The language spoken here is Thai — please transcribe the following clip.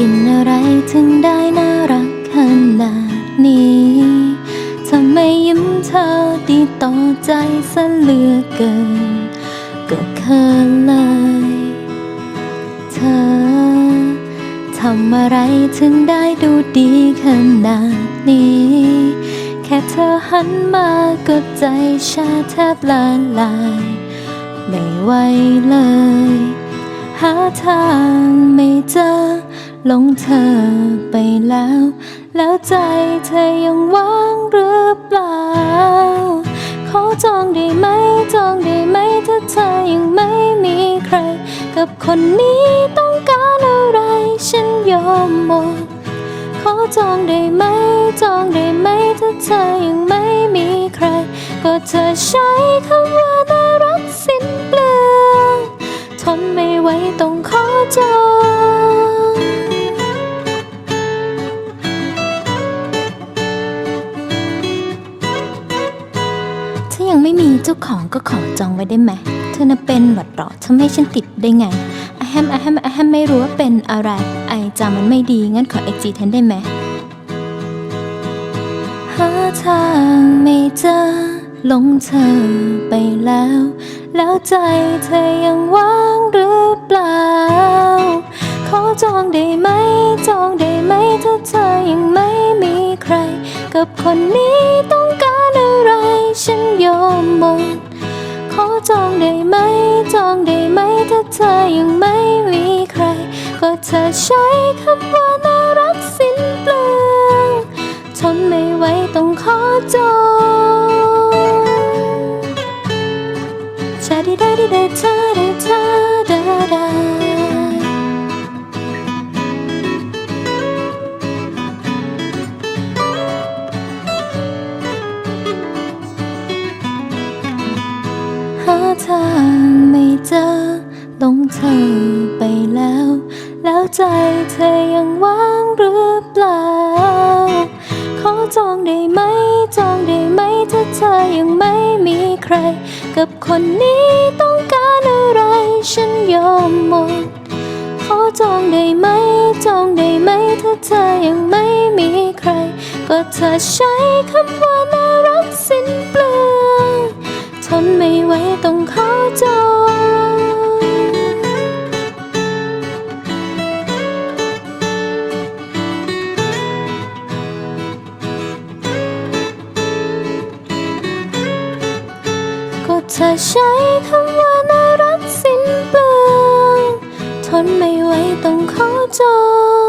กินอะไรถึงได้น่ารักขนาดนี้ทำไมยิ้มเธอดีต่อใจซะเหลือเกิน ก็เคิเลย เธอทำอะไรถึงได้ดูดีขนาดนี้ แค่เธอหันมาก็ใจชาแทบละลาย ไม่ไหวเลย หาทางไม่เจอ หลงเธอไปแล้ว แล้วใจเธอยังว่างหรือเปล่า ขอจองได้ไหมจองได้ไหมถ้าเธอยังไม่มีใคร กับคนนี้ต้องการอะไรฉันยอมหมด ขอจองได้ไหมจองได้ไหมถ้าเธอยังไม่มีใคร ก็เธอใช้คำว่าน่ารักสิ้นเปลืองทนไม่ไหวต้องขอจอง ยังไม่มีเจ้าของก็ขอจองไว้ได้ไหม เธอน่ะเป็นหวัดหรอทำให้ฉันติดได้ไงอะแฮมอะแฮมอะแฮมไม่รู้ว่าเป็นอะไร ไอจามันไม่ดี งั้นขอไอจีแทนได้ไหมหาทางไม่เจอหลงเธอไปแล้ว แล้วใจเธอยังว่างหรือเปล่า ขอจองได้ไหม จองได้ไหมถ้าเธอยังไม่มีใคร กับคนนี้ หมด ขอจองได้ไหม จองได้ไหม ถ้าเธอยังไม่มีใคร ก็เธอใช้คำว่าน่ารักสิ้นเปลืองทนไม่ไหวต้องขอจอง ทางไม่เจอหลงเธอไปแล้ว แล้วใจเธอยังว่างหรือเปล่า ขอจองได้ไหม จองได้ไหมถ้าเธอยังไม่มีใคร กับคนนี้ต้องการอะไรฉันยอมหมด ขอจองได้ไหม จองได้ไหมถ้าเธอยังไม่มีใคร ก็เธอใช้คำว่าน่ารัก นไม่ไหวต้องขอจองก็เธอใช้คำว่าน่ารักสิ้นเปลืองทนไม่ไหวต้องขอจอง